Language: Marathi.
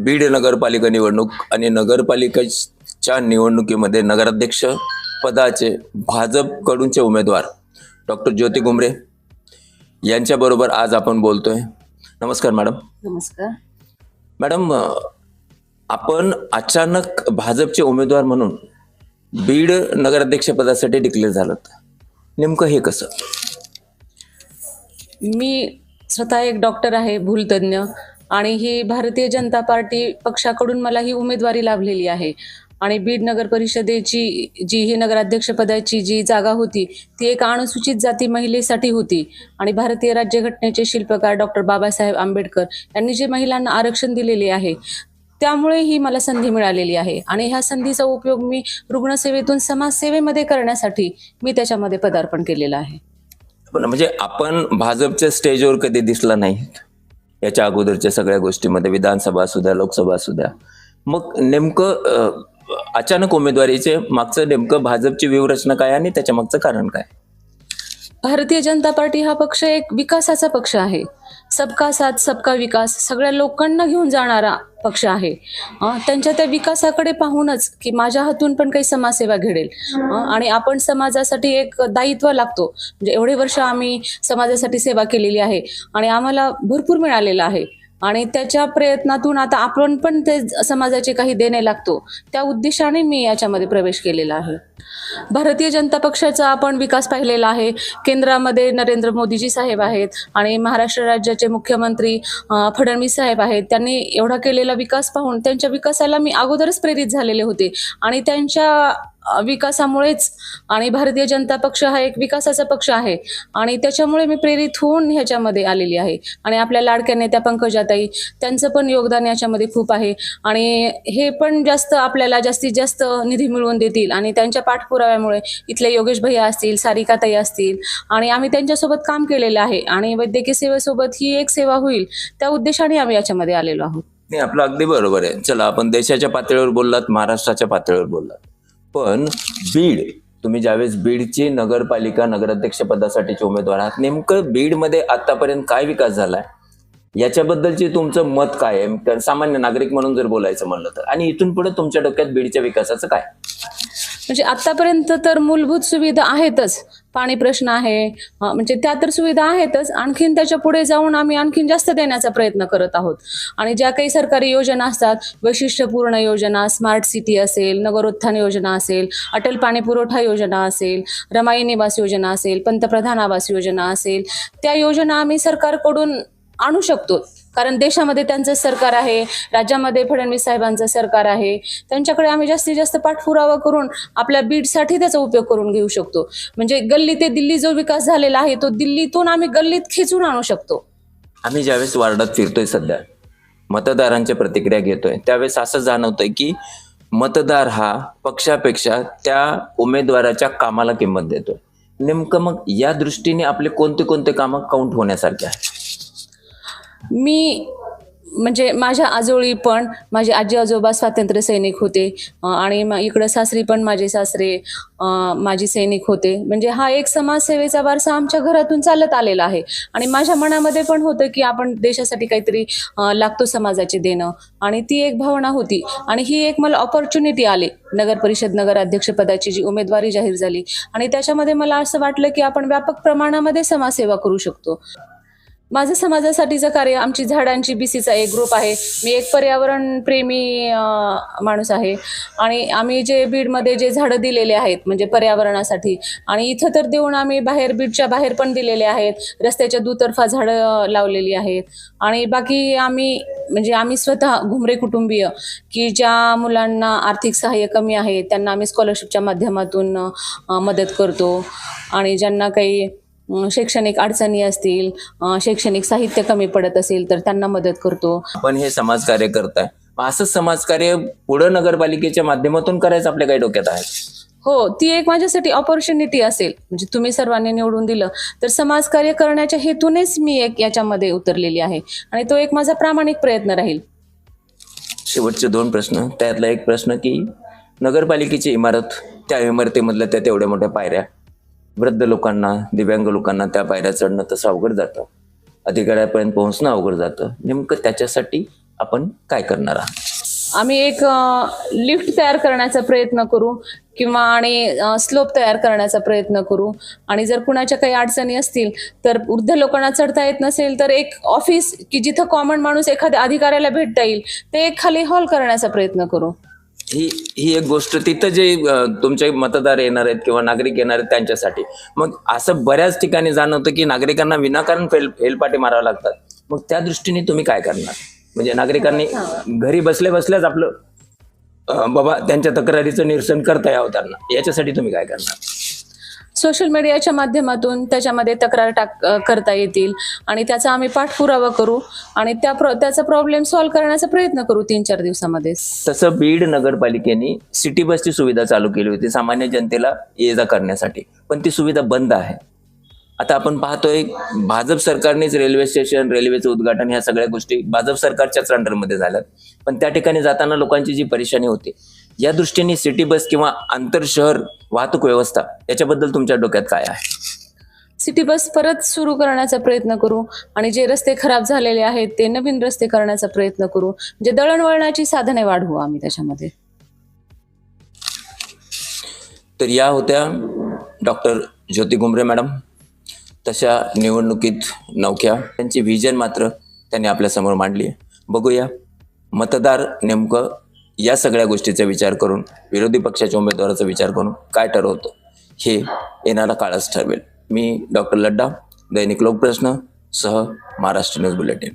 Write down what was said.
बीड नगरपालिका निवडणूक आणि नगरपालिकेच्या निवडणुकीमध्ये नगराध्यक्ष पदाचे भाजपकडूनचे उमेदवार डॉक्टर ज्योती गुमरे यांच्याबरोबर आज आपण बोलतोय. नमस्कार मॅडम. नमस्कार. मॅडम आपण अचानक भाजपचे उमेदवार म्हणून बीड नगराध्यक्षपदासाठी डिक्लेअर झालात. नेमकं हे कसं? मी स्वतः एक डॉक्टर आहे भूलतज्ञ. आणि ही भारतीय जनता पार्टी पक्षाकडून मला ही उमेदवारी लाभलेली आहे. आणि बीड नगर परिषदेची जी ही नगराध्यक्षपदाची जी जागा होती ती एक अनुसूचित जाती महिलेसाठी होती. आणि भारतीय राज्यघटनेचे शिल्पकार डॉक्टर बाबासाहेब आंबेडकर यांनी जे महिलांना आरक्षण दिलेले आहे त्यामुळे ही मला संधी मिळालेली आहे. आणि ह्या संधीचा उपयोग मी रुग्णसेवेतून समाजसेवेमध्ये करण्यासाठी मी त्याच्यामध्ये पदार्पण केलेलं आहे. म्हणजे आपण भाजपच्या स्टेजवर कधी दिसला नाही? याच्या अगोदरच्या सगळ्या गोष्टीमध्ये विधानसभा असू द्या लोकसभा असू द्या. मग नेमकं अचानक उमेदवारीचे मागचं नेमकं भाजपची व्यूहरचना काय आणि त्याच्या मागचं कारण काय? भारतीय जनता पार्टी हा पक्ष एक विकासाचा पक्ष आहे. सबका साथ सबका विकास सगळ्या लोकांना घेऊन जाणारा पक्ष आहे. त्यांच्या त्या विकासाकडे पाहूनच की माझ्या हातून पण काही समाजसेवा घडेल. आणि आपण समाजासाठी एक दायित्व लागतो. म्हणजे एवढे वर्ष आम्ही समाजासाठी सेवा केलेली आहे आणि आम्हाला भरपूर मिळालेलं आहे. आणि त्याच्या प्रयत्नातून आता आपण पण ते समाजाचे काही देणे लागतो. त्या उद्देशाने मी याच्यामध्ये प्रवेश केलेला आहे. भारतीय जनता पक्षाचा आपण विकास पाहिलेला आहे. केंद्रामध्ये नरेंद्र मोदीजी साहेब आहेत आणि महाराष्ट्र राज्याचे मुख्यमंत्री फडणवीस साहेब आहेत. त्यांनी एवढा केलेला विकास पाहून त्यांच्या विकासाला मी अगोदरच प्रेरित झालेले होते. आणि त्यांच्या विकासामुळेच आणि भारतीय जनता पक्ष हा एक विकासाचा पक्ष आहे. आणि त्याच्यामुळे मी प्रेरित होऊन ह्याच्यामध्ये आलेली आहे. आणि आपल्या लाडक्या नेत्या पंकजाताई त्यांचं पण योगदान याच्यामध्ये खूप आहे. आणि हे पण जास्त आपल्याला जास्तीत जास्त निधी मिळवून देतील आणि त्यांच्या पाठपुराव्यामुळे इथले योगेश भैया असतील सारिकाताई असतील आणि आम्ही त्यांच्यासोबत काम केलेलं आहे आणि वैद्यकीय सेवेसोबत ही एक सेवा होईल त्या उद्देशाने आम्ही याच्यामध्ये आलेलो आहोत. नाही आपलं अगदी बरोबर आहे. चला आपण देशाच्या पातळीवर बोललात महाराष्ट्राच्या पातळीवर बोललात. पण बीड तुम्ही ज्यावेळेस बीडची नगरपालिका नगराध्यक्ष पदासाठीचे उमेदवार आहात नेमकं बीडमध्ये आतापर्यंत काय विकास झालाय? याच्याबद्दलचे तुमचं मत काय आहे? सामान्य नागरिक म्हणून जर बोलायचं म्हणलं तर. आणि इथून पुढे तुमच्या डोक्यात बीडच्या विकासाचं काय? म्हणजे आतापर्यंत तर मूलभूत सुविधा आहेतच. पाणी प्रश्न आहे. म्हणजे त्या तर सुविधा आहेतच. आणखीन त्याच्या पुढे जाऊन आम्ही आणखीन जास्त देण्याचा प्रयत्न करत आहोत. आणि ज्या काही सरकारी योजना असतात वैशिष्ट्यपूर्ण योजना स्मार्ट सिटी असेल नगरोत्थान योजना असेल अटल पाणी पुरवठा योजना असेल रमाई निवास योजना असेल पंतप्रधान आवास योजना असेल त्या योजना आम्ही सरकारकडून आणू शकतो. कारण देशामध्ये त्यांचं सरकार आहे राज्यामध्ये फडणवीस साहेबांचं सरकार आहे. त्यांच्याकडे आम्ही जास्तीत जास्त पाठपुरावा करून आपल्या बीडसाठी त्याचा उपयोग करून घेऊ शकतो. म्हणजे गल्ली ते दिल्ली जो विकास झालेला आहे तो दिल्लीतून आम्ही गल्लीत खेचून आणू शकतो. आम्ही ज्यावेळेस वार्डात फिरतोय सध्या मतदारांच्या प्रतिक्रिया घेतोय त्यावेळेस असं जाणवतंय की मतदार हा पक्षापेक्षा त्या उमेदवाराच्या कामाला किंमत देतोय. नेमकं मग या दृष्टीने आपले कोणते कोणते कामं काउंट होण्यासारखे आहे मी म्हणजे माझ्या आजोळी पण माझे आजी आजोबा स्वातंत्र्य सैनिक होते आणि इकडं सासरी पण माझे सासरे माझे सैनिक होते. म्हणजे हा एक समाजसेवेचा वारसा आमच्या घरातून चालत आलेला आहे. आणि माझ्या मनामध्ये पण होतं की आपण देशासाठी काहीतरी लागतो समाजाचे देणं. आणि ती एक भावना होती. आणि ही एक मला ऑपॉर्च्युनिटी आली. नगर परिषद नगर अध्यक्षपदाची जी उमेदवारी जाहीर झाली. आणि त्याच्यामध्ये मला असं वाटलं की आपण व्यापक प्रमाणामध्ये समाजसेवा करू शकतो. माझं समाजासाठीचं कार्य आमची झाडांची बीसीचा एक ग्रुप आहे. मी एक पर्यावरण प्रेमी माणूस आहे. आणि आम्ही जे बीडमध्ये जे झाडं दिलेले आहेत म्हणजे पर्यावरणासाठी आणि इथं तर देऊन आम्ही बाहेर बीडच्या बाहेर पण दिलेले आहेत. रस्त्याच्या दुतर्फा झाडं लावलेली आहेत. आणि बाकी आम्ही म्हणजे आम्ही स्वतः घुमरे कुटुंबीय की ज्या मुलांना आर्थिक सहाय्य कमी आहे त्यांना आम्ही स्कॉलरशिपच्या माध्यमातून मदत करतो. आणि ज्यांना काही शैक्षणिक अडचणी असतील शैक्षणिक साहित्य कमी पडत असेल तर त्यांना मदत करतो. आपण हे समाजकार्य करताय. असंच समाजकार्य पुढं नगरपालिकेच्या माध्यमातून करायचं आपल्या काही डोक्यात आहे? हो ती एक माझ्यासाठी ऑपॉर्च्युनिटी असेल. म्हणजे तुम्ही सर्वांनी निवडून दिलं तर समाजकार्य करण्याच्या हेतूनेच मी एक याच्यामध्ये उतरलेली आहे. आणि तो एक माझा प्रामाणिक प्रयत्न राहील. शेवटचे दोन प्रश्न. त्यातला एक प्रश्न की नगरपालिकेची इमारत त्या इमारतीमधल्या त्या तेवढ्या मोठ्या पायऱ्या वृद्ध लोकांना दिव्यांग लोकांना त्या पायऱ्या चढणं तसं अवघड जातं. अधिकाऱ्यापर्यंत पोहोचणं अवघड जातं. नेमकं त्याच्यासाठी आपण काय करणार आहात? आम्ही एक लिफ्ट तयार करण्याचा प्रयत्न करू किंवा आणि स्लोप तयार करण्याचा प्रयत्न करू. आणि जर कुणाच्या काही अडचणी असतील तर वृद्ध लोकांना चढता येत नसेल तर एक ऑफिस की जिथं कॉमन माणूस एखाद्या अधिकाऱ्याला भेटता येईल ते एक खाली हॉल करण्याचा प्रयत्न करू. ही ही एक गोष्ट तिथं जे तुमचे मतदार येणार आहेत किंवा नागरिक येणार आहेत त्यांच्यासाठी. मग असं बऱ्याच ठिकाणी जाणवतं की नागरिकांना विनाकारण फेल फेलपाटे मारावे लागतात. मग त्या दृष्टीने तुम्ही काय करणार? म्हणजे नागरिकांनी घरी बसल्या बसल्याच आपलं बाबा त्यांच्या तक्रारीचं निरसन करता यावं त्यांना. याच्यासाठी तुम्ही काय करणार? सोशल मीडियाच्या माध्यमातून त्याच्यामध्ये तक्रार टाक करता येतील. आणि त्याचा आम्ही पाठपुरावा करू आणि त्या प्र त्याचा प्रॉब्लेम सॉल्व्ह करण्याचा प्रयत्न करू तीन चार दिवसामध्ये. तसं बीड नगरपालिकेने सिटी बसची सुविधा चालू केली होती सामान्य जनतेला ये जा करण्यासाठी. पण ती सुविधा बंद आहे. आता आपण पाहतोय भाजप सरकारनेच रेल्वे स्टेशन रेल्वेचं उद्घाटन ह्या सगळ्या गोष्टी भाजप सरकारच्याच अंडरमध्ये झाल्यात. पण त्या ठिकाणी जाताना लोकांची जी परेशानी होती या दृष्टीने सिटी बस किंवा आंतरशहर वाहतूक व्यवस्था याच्याबद्दल तुमच्या डोक्यात काय आहे? सिटी बस परत सुरू करण्याचा प्रयत्न करू आणि जे रस्ते खराब झालेले आहेत ते नवीन रस्ते करण्याचा प्रयत्न करू. म्हणजे दळणवळणाची साधने वाढवू आम्ही त्याच्यामध्ये. तर या होत्या डॉक्टर ज्योती घुमरे मॅडम. तशा निवडणुकीत नवख्या. त्यांची व्हिजन मात्र त्यांनी आपल्यासमोर मांडली बघूया मतदार नेमकं या सगळ्या गोष्टीचा विचार करून विरोधी पक्षाच्या उमेदवाराचा विचार करून काय ठरवतो हे येणारा काळच ठरवेल. मी डॉक्टर लड्डा दैनिक लोकप्रश्न सह महाराष्ट्र न्यूज बुलेटिन.